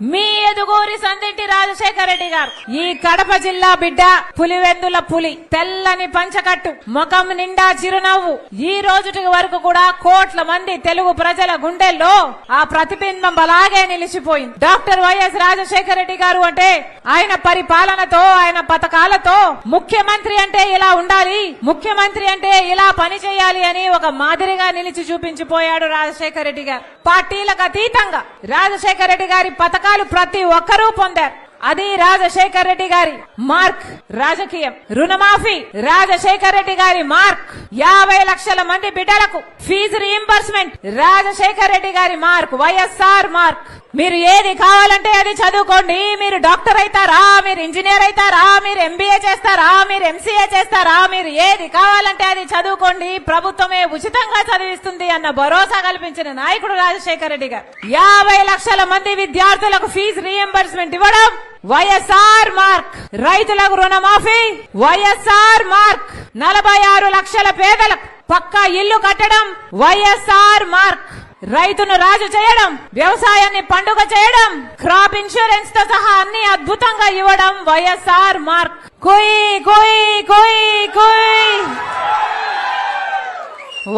మీ ఎదుగూరి సందింటి రాజశేఖర రెడ్డి గారు. ఈ కడప జిల్లా బిడ్డ పులివెందుల పులి. తెల్లని పంచకట్టు. ముఖం నిండా చిరునవ్వు. ఈ రోజుటి వరకు కూడా కోట్ల మంది తెలుగు ప్రజల గుండెల్లో ఆ ప్రతిబింబం అలాగే నిలిచిపోయింది. డాక్టర్ వైఎస్ రాజశేఖర రెడ్డి గారు అంటే ఆయన పరిపాలనతో ఆయన పథకాలతో ముఖ్యమంత్రి అంటే ఇలా ఉండాలి ముఖ్యమంత్రి అంటే ఇలా పని చేయాలి అని ఒక మాదిరిగా నిలిచి చూపించిపోయాడు రాజశేఖర రెడ్డి గారు. పార్టీలకు అతీతంగా రాజశేఖర రెడ్డి గారి పథకాలు ప్రతి ఒక్కరూ పొందారు. అది రాజశేఖర రెడ్డి గారి మార్క్ రాజకీయం. రుణమాఫీ రాజశేఖర రెడ్డి గారి మార్క్. యాభై లక్షల మంది బిడ్డలకు ఫీజు రీఎంబర్స్మెంట్ రాజశేఖర రెడ్డి గారి మార్క్ వైఎస్ఆర్ మార్క్. మీరు ఏది కావాలంటే అది చదువుకోండి. మీరు డాక్టర్ అవుతారా? మీరు ఇంజనీర్ అవుతారా? మీరు ఎంబీఏ చేస్తారా? మీరు ఎంసీఏ చేస్తారా? మీరు ఏది కావాలంటే అది చదువుకోండి. ప్రభుత్వమే ఉచితంగా చదివిస్తుంది అన్న భరోసా కల్పించిన నాయకుడు రాజశేఖర రెడ్డి గారు. యాభై లక్షల మంది విద్యార్థులకు ఫీజు రీఎంబర్స్మెంట్ ఇవ్వడం వైఎస్ఆర్ మార్క్. రైతులకు రుణమాఫీ వైఎస్ఆర్ మార్క్. నలభై ఆరు లక్షల పేదలకు పక్కా ఇల్లు కట్టడం వైఎస్ఆర్ మార్క్. రైతును రాజు చేయడం వ్యవసాయాన్ని పండుగ చేయడం క్రాప్ ఇన్సూరెన్స్తో సహా అన్ని అద్భుతంగా ఇవ్వడం వైఎస్ఆర్ మార్క్. కుయ్ కుయ్ కుయ్ కుయ్.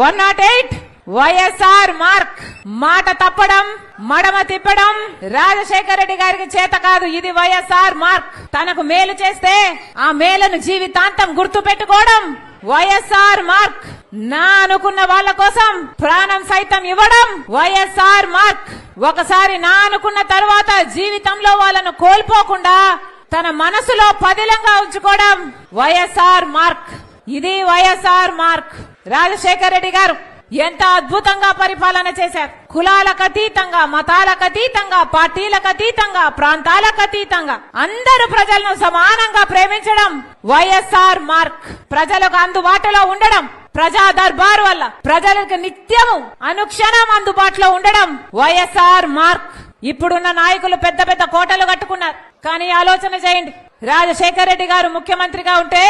One nought eight YSR mark. మాట తప్పడం మడమ తిప్పడం రాజశేఖర రెడ్డి గారికి చేత కాదు ఇది వైఎస్ఆర్ మార్క్. తనకు మేలు చేస్తే ఆ మేలను జీవితాంతం గుర్తు పెట్టుకోవడం వైఎస్ఆర్ మార్క్. నా అనుకున్న వాళ్ళ కోసం ప్రాణం సైతం ఇవ్వడం వైఎస్ఆర్ మార్క్. ఒకసారి నా అనుకున్న తర్వాత జీవితంలో వాళ్ళను కోల్పోకుండా తన మనసులో పదిలంగా ఉంచుకోవడం వైఎస్ఆర్ మార్క్. ఇది వైఎస్ఆర్ మార్క్. రాజశేఖర్ రెడ్డి గారు. ఎంత అద్భుతంగా పరిపాలన చేశారు. కులాలకు అతీతంగా మతాలకు అతీతంగా పార్టీలకు అతీతంగా ప్రాంతాలకు అతీతంగా అందరు ప్రజలను సమానంగా ప్రేమించడం వైఎస్ఆర్ మార్క్. ప్రజలకు అందుబాటులో ఉండడం ప్రజా దర్బార్ వల్ల ప్రజలకు నిత్యము అనుక్షణం అందుబాటులో ఉండడం వైఎస్ఆర్ మార్క్. ఇప్పుడున్న నాయకులు పెద్ద పెద్ద కోటలు కట్టుకున్నారు. కానీ ఆలోచన చేయండి. రాజశేఖర రెడ్డి గారు ముఖ్యమంత్రిగా ఉంటే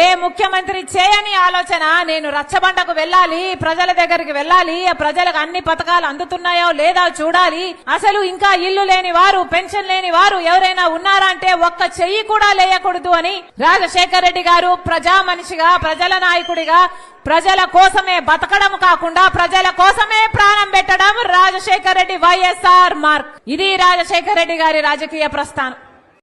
ఏ ముఖ్యమంత్రి చేయని ఆలోచన నేను రచ్చబండకు వెళ్ళాలి ప్రజల దగ్గరికి వెళ్ళాలి ప్రజలకు అన్ని పథకాలు అందుతున్నాయో లేదా చూడాలి. అసలు ఇంకా ఇల్లు లేని వారు పెన్షన్ లేని వారు ఎవరైనా ఉన్నారా అంటే ఒక్క చెయ్యి కూడా లేయకూడదు అని రాజశేఖర రెడ్డి గారు ప్రజా మనిషిగా ప్రజల నాయకుడిగా ప్రజల కోసమే బతకడం కాకుండా ప్రజల కోసమే ప్రాణం పెట్టడం రాజశేఖర రెడ్డి వైఎస్ఆర్ మార్క్. ఇది రాజశేఖర రెడ్డి గారి రాజకీయ ప్రస్థానం.